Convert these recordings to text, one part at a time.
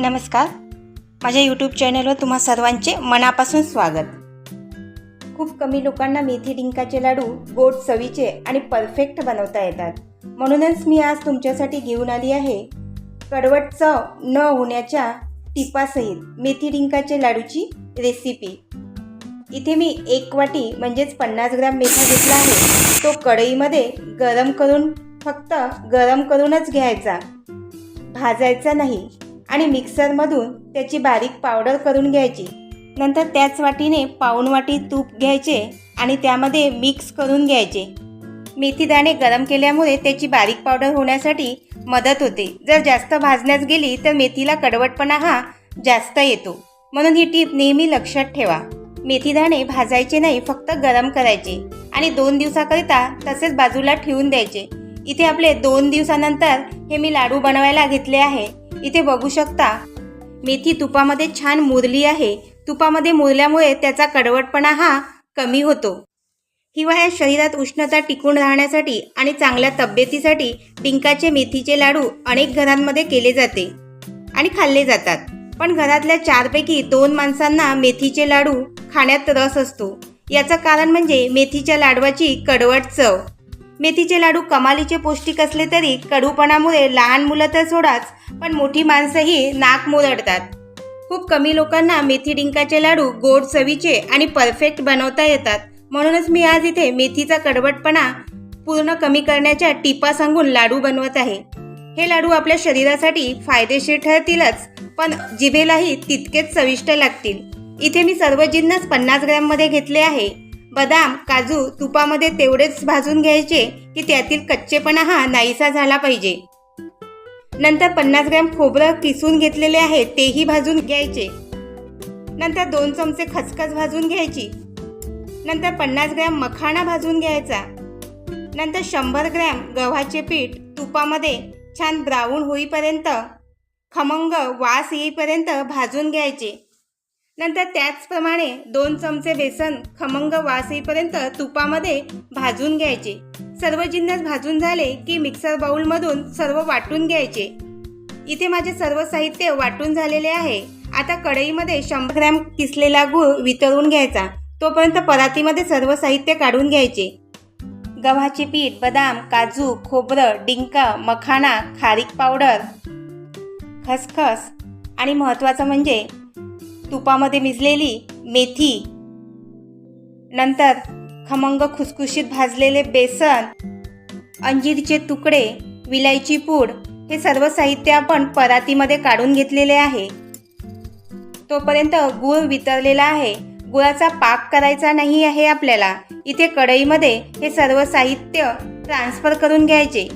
नमस्कार. माझ्या यूट्यूब चॅनलवर तुम्हा सर्वांचे मनापासून स्वागत. खूप कमी लोकांना मेथी डिंकाचे लाडू गोड चवीचे आणि परफेक्ट बनवता येतात. म्हणूनच मी आज तुमच्यासाठी घेऊन आली आहे कडवट चव न होण्याच्या टिपासहित मेथी डिंकाचे लाडूची रेसिपी इथे मी एक वाटी म्हणजेच पन्नास ग्राम मेथा घेतला आहे. तो कढईमध्ये गरम करून फक्त गरम करूनच घ्यायचा. भाजायचा नाही. आणि मिक्सरमधून त्याची बारीक पावडर करून घ्यायची. नंतर त्याच वाटीने पाऊण वाटी तूप घ्यायचे आणि त्यामध्ये मिक्स करून घ्यायचे. मेथी दाणे गरम केल्यामुळे त्याची बारीक पावडर होण्यासाठी मदत होते. जर जास्त भाजण्यास गेली तर मेथीला कडवटपणा हा जास्त येतो. म्हणून ही टीप नेहमी लक्षात ठेवा. मेथी दाणे भाजायचे नाही फक्त गरम करायचे आणि दोन दिवसाकरिता तसेच बाजूला ठेवून द्यायचे. इथे आपले दोन दिवसानंतर हे मी लाडू बनवायला घेतले आहे. इथे बघू शकता. मेथी तुपामध्ये छान मुरली आहे. तुपामध्ये मुरल्यामुळे त्याचा कडवटपणा हा कमी होतो. हिवाळ्यात शरीरात उष्णता टिकून राहण्यासाठी आणि चांगल्या तब्येतीसाठी डिंकाचे मेथीचे लाडू अनेक घरांमध्ये केले जाते आणि खाल्ले जातात. पण घरातल्या चारपैकी दोन माणसांना मेथीचे लाडू खाण्यात रस असतो. याचं कारण म्हणजे मेथीच्या लाडवाची कडवट चव. मेथीचे लाडू कमालीचे पौष्टिक असले तरी कडूपणामुळे लहान मुलं तर सोडाच पण मोठी माणसंही नाक मुरडतात खूप कमी लोकांना मेथी डिंकाचे लाडू गोड चवीचे आणि परफेक्ट बनवता येतात. म्हणूनच मी आज इथे मेथीचा कडवटपणा पूर्ण कमी करण्याच्या टिपा सांगून लाडू बनवत आहे. हे लाडू आपल्या शरीरासाठी फायदेशीर ठरतीलच पण जिभेलाही तितकेच चविष्ट लागतील. इथे मी सर्व जिन्नस पन्नास ग्रॅममध्ये घेतले आहे. बदाम काजू तुपामध्ये तेवढेच भाजून घ्यायचे की त्यातील कच्चेपणा हा नाहीसा झाला पाहिजे. नंतर पन्नास ग्रॅम खोबरं किसून घेतलेले आहे तेही भाजून घ्यायचे. नंतर दोन चमचे खसखस भाजून घ्यायची. नंतर पन्नास ग्रॅम मखाणा भाजून घ्यायचा. नंतर शंभर ग्रॅम गव्हाचे पीठ तुपामध्ये छान ब्राऊन होईपर्यंत खमंग वास येईपर्यंत भाजून घ्यायचे. नंतर त्याचप्रमाणे दोन चमचे बेसन खमंग वास येईपर्यंत तुपामध्ये भाजून घ्यायचे. सर्व जिन्नस भाजून झाले की मिक्सर बाऊलमधून सर्व वाटून घ्यायचे. इथे माझे सर्व साहित्य वाटून झालेले आहे. आता कढईमध्ये शंभर ग्रॅम किसलेला गूळ वितळून घ्यायचा. तोपर्यंत परातीमध्ये सर्व साहित्य काढून घ्यायचे. गव्हाचे पीठ बदाम काजू खोबरं डिंका मखाणा खारीक पावडर खसखस आणि महत्त्वाचं म्हणजे तुपामध्ये मिसलेली मेथी. नंतर खमंग खुसखुशीत भाजलेले बेसन अंजीरचे तुकडे विलायची पूड हे सर्व साहित्य आपण परातीमध्ये काढून घेतलेले आहे. तोपर्यंत गूळ वितरलेला आहे. गुळाचा पाक करायचा नाही आहे आपल्याला. इथे कढईमध्ये हे सर्व साहित्य ट्रान्सफर करून घ्यायचे.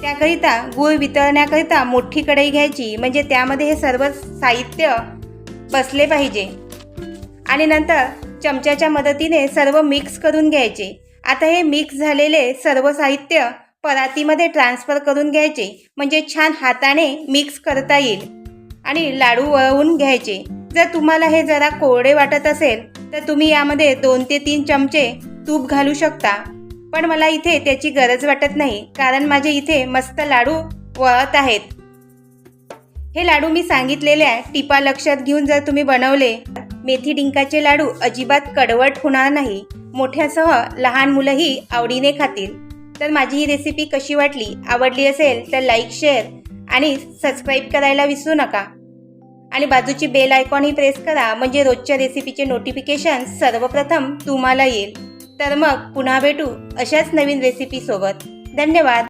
त्याकरिता गूळ वितळण्याकरिता मोठी कढई घ्यायची. म्हणजे त्यामध्ये हे सर्व साहित्य बसले पाहिजे. आणि नंतर चमच्याच्या मदतीने सर्व मिक्स करून घ्यायचे. आता हे मिक्स झालेले सर्व साहित्य परातीमध्ये ट्रान्सफर करून घ्यायचे. म्हणजे छान हाताने मिक्स करता येईल. आणि लाडू वळवून घ्यायचे. जर तुम्हाला हे जरा कोरडे वाटत असेल तर तुम्ही यामध्ये दोन ते तीन चमचे तूप घालू शकता. पण मला इथे त्याची गरज वाटत नाही कारण माझे इथे मस्त लाडू वळत आहेत. हे लाडू मी सांगितलेल्या टिपा लक्षात घेऊन जर तुम्ही बनवले मेथी डिंकाचे लाडू अजिबात कडवट होणार नाही. मोठ्यासह लहान मुलंही आवडीने खातील. तर माझी ही रेसिपी कशी वाटली आवडली असेल तर लाईक शेअर आणि सबस्क्राईब करायला विसरू नका. आणि बाजूची बेल आयकॉनही प्रेस करा म्हणजे रोजच्या रेसिपीचे नोटिफिकेशन सर्वप्रथम तुम्हाला येईल. तर मग पुन्हा भेटू अशाच नवीन रेसिपीसोबत धन्यवाद.